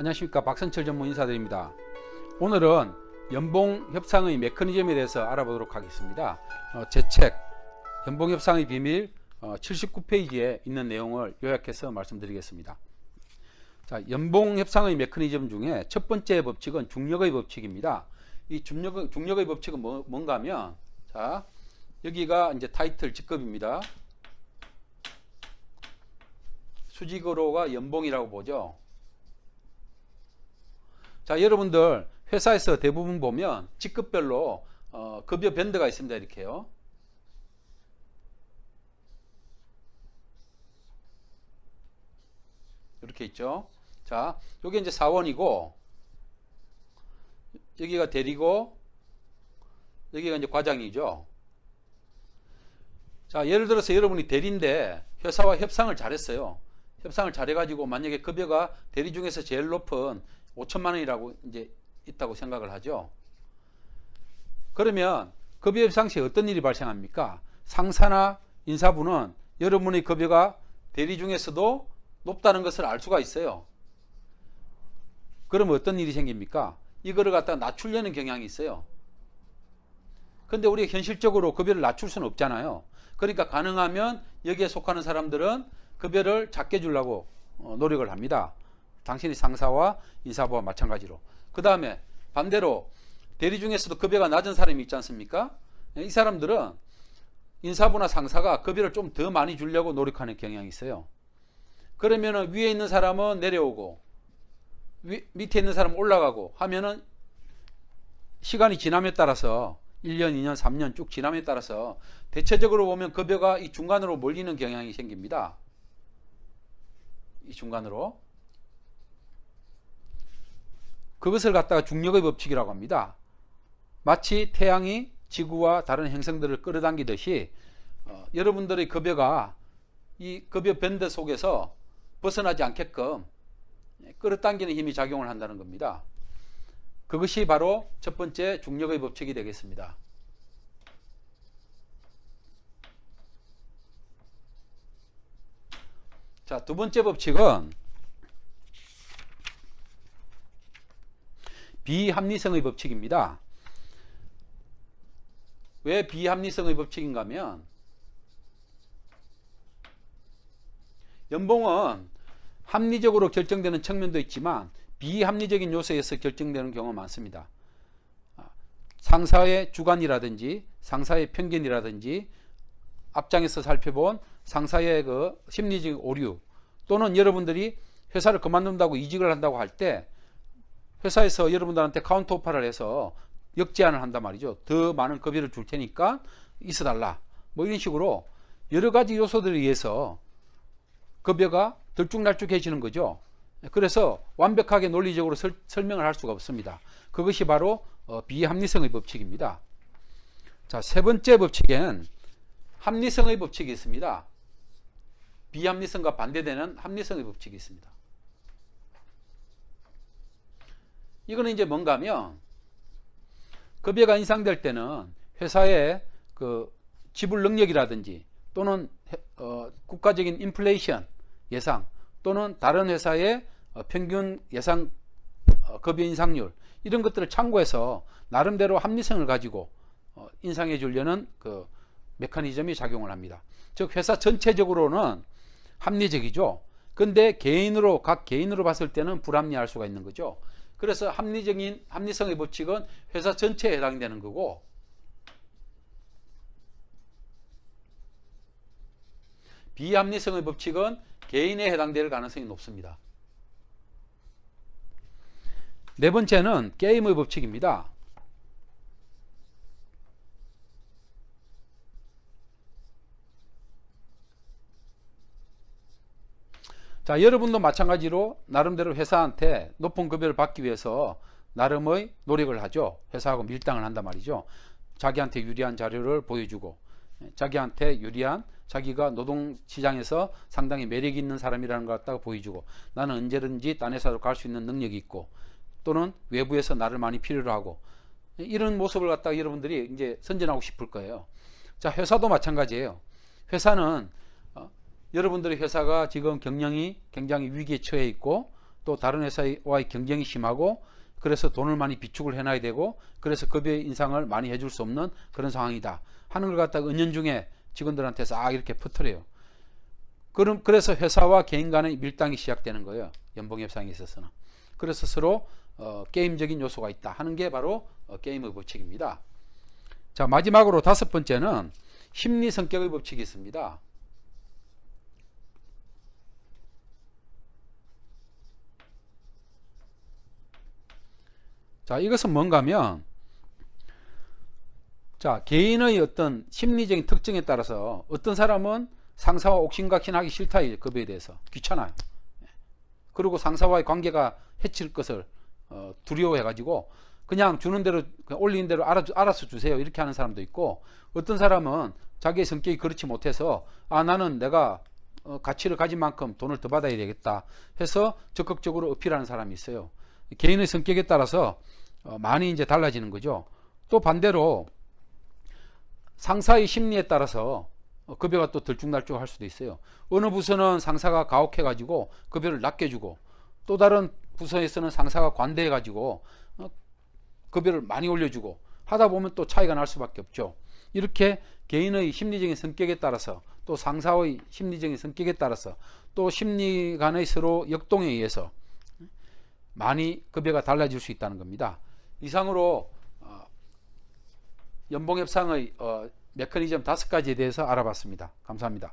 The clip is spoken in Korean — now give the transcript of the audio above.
안녕하십니까 박선철 전문 인사드립니다. 오늘은 연봉 협상의 메커니즘에 대해서 알아보도록 하겠습니다. 어, 제책 연봉 협상의 비밀 79페이지에 있는 내용을 요약해서 말씀드리겠습니다. 자, 연봉 협상의 메커니즘 중에 첫 번째 법칙은 중력의 법칙입니다. 이 중력, 중력의 법칙은 뭐, 뭔가 하면 자, 여기가 이제 타이틀 직급입니다. 수직으로가 연봉이라고 보죠. 자, 여러분들 회사에서 대부분 보면 직급별로 어, 급여 밴드가 있습니다. 이렇게요. 이렇게 있죠. 자, 여기 이제 사원이고 여기가 대리고 여기가 이제 과장이죠. 자, 예를 들어서 여러분이 대리인데 회사와 협상을 잘했어요. 협상을 잘해가지고 만약에 급여가 대리 중에서 제일 높은 5천만 원이라고 이제 있다고 생각을 하죠. 그러면 급여 협상 시에 어떤 일이 발생합니까? 상사나 인사부는 여러분의 급여가 대리 중에서도 높다는 것을 알 수가 있어요. 그러면 어떤 일이 생깁니까? 이거를 갖다가 낮추려는 경향이 있어요. 근데 우리가 현실적으로 급여를 낮출 수는 없잖아요. 그러니까 가능하면 여기에 속하는 사람들은 급여를 작게 주려고 어, 노력을 합니다. 당신의 상사와 인사부와 마찬가지로. 그 다음에 반대로 대리 중에서도 급여가 낮은 사람이 있지 않습니까? 이 사람들은 인사부나 상사가 급여를 좀 더 많이 주려고 노력하는 경향이 있어요. 그러면은 위에 있는 사람은 내려오고 위, 밑에 있는 사람은 올라가고 하면은 시간이 지남에 따라서 1년, 2년, 3년 쭉 지남에 따라서 대체적으로 보면 급여가 이 중간으로 몰리는 경향이 생깁니다. 이 중간으로. 그것을 갖다가 중력의 법칙이라고 합니다. 마치 태양이 지구와 다른 행성들을 끌어당기듯이 어, 여러분들의 급여가 이 급여 밴드 속에서 벗어나지 않게끔 끌어당기는 힘이 작용을 한다는 겁니다. 그것이 바로 첫 번째 중력의 법칙이 되겠습니다. 자, 두 번째 법칙은 비합리성의 법칙입니다. 왜 비합리성의 법칙인가 하면 연봉은 합리적으로 결정되는 측면도 있지만 비합리적인 요소에서 결정되는 경우가 많습니다. 아, 상사의 주관이라든지 상사의 편견이라든지 앞장에서 살펴본 상사의 그 심리적 오류 또는 여러분들이 회사를 그만둔다고 이직을 한다고 할 때 회사에서 여러분들한테 카운터 오파를 해서 역제안을 한단 말이죠. 더 많은 급여를 줄 테니까 있어 달라. 뭐 이런 식으로 여러 가지 요소들에 의해서 급여가 들쭉날쭉해지는 거죠. 그래서 완벽하게 논리적으로 설, 명을 할 수가 없습니다. 그것이 바로 어, 비합리성의 법칙입니다. 자, 세 번째 법칙엔 합리성의 법칙이 있습니다. 비합리성과 반대되는 합리성의 법칙이 있습니다. 이거는 이제 뭔가 하면 급여가 인상될 때는 회사의 그 지불 능력이라든지 또는 어, 국가적인 인플레이션 예상 또는 다른 회사의 어, 평균 예상 어, 급여 인상률 이런 것들을 참고해서 나름대로 합리성을 가지고 어, 인상해 주려는 그 메커니즘이 작용을 합니다. 즉 회사 전체적으로는 합리적이죠. 근데 개인으로 각 개인으로 봤을 때는 불합리할 수가 있는 거죠. 그래서 합리적인 합리성의 법칙은 회사 전체에 해당되는 거고 비합리성의 법칙은 개인에 해당될 가능성이 높습니다. 네 번째는 게임의 법칙입니다. 자, 여러분도 마찬가지로 나름대로 회사한테 높은 급여를 받기 위해서 나름의 노력을 하죠. 회사하고 밀당을 한단 말이죠. 자기한테 유리한 자료를 보여주고 자기한테 유리한 자기가 노동시장에서 상당히 매력 있는 사람이라는 걸 갖다가 보여주고 나는 언제든지 딴 회사로 갈 수 있는 능력이 있고 또는 외부에서 나를 많이 필요로 하고 이런 모습을 갖다가 여러분들이 이제 선전하고 싶을 거예요. 자, 회사도 마찬가지예요. 회사는 어, 여러분들의 회사가 지금 경영이 굉장히 위기에 처해 있고 또 다른 회사와의 경쟁이 심하고 그래서 돈을 많이 비축을 해놔야 되고 그래서 급여 인상을 많이 해줄 수 없는 그런 상황이다 하는 걸 갖다가 은연중에 직원들한테 싹 이렇게 퍼뜨려요. 그럼 그래서 회사와 개인 간의 밀당이 시작되는 거예요. 연봉 협상에 있어서는. 그래서 서로 어, 게임적인 요소가 있다 하는 게 바로 어, 게임의 법칙입니다. 자 마지막으로 다섯 번째는 심리 성격의 법칙이 있습니다. 자 이것은 뭔가면 자 개인의 어떤 심리적인 특징에 따라서 어떤 사람은 상사와 옥신각신하기 싫다 이 급여에 대해서 귀찮아요. 그리고 상사와의 관계가 해칠 것을 어, 두려워해 가지고 그냥 주는 대로 그냥 올리는 대로 알아, 알아서 주세요 이렇게 하는 사람도 있고 어떤 사람은 자기의 성격이 그렇지 못해서 아 나는 내가 어, 가치를 가진 만큼 돈을 더 받아야 되겠다 해서 적극적으로 어필하는 사람이 있어요. 개인의 성격에 따라서 어, 많이 이제 달라지는 거죠. 또 반대로 상사의 심리에 따라서 어, 급여가 또 들쭉날쭉할 수도 있어요. 어느 부서는 상사가 가혹해 가지고 급여를 낮게 주고 또 다른 부서에서는 상사가 관대해 가지고 어, 급여를 많이 올려주고 하다 보면 또 차이가 날 수밖에 없죠. 이렇게 개인의 심리적인 성격에 따라서 또 상사의 심리적인 성격에 따라서 또 심리 간의 서로 역동에 의해서 많이 급여가 달라질 수 있다는 겁니다. 이상으로 어, 연봉 협상의 어, 메커니즘 다섯 가지에 대해서 알아봤습니다. 감사합니다.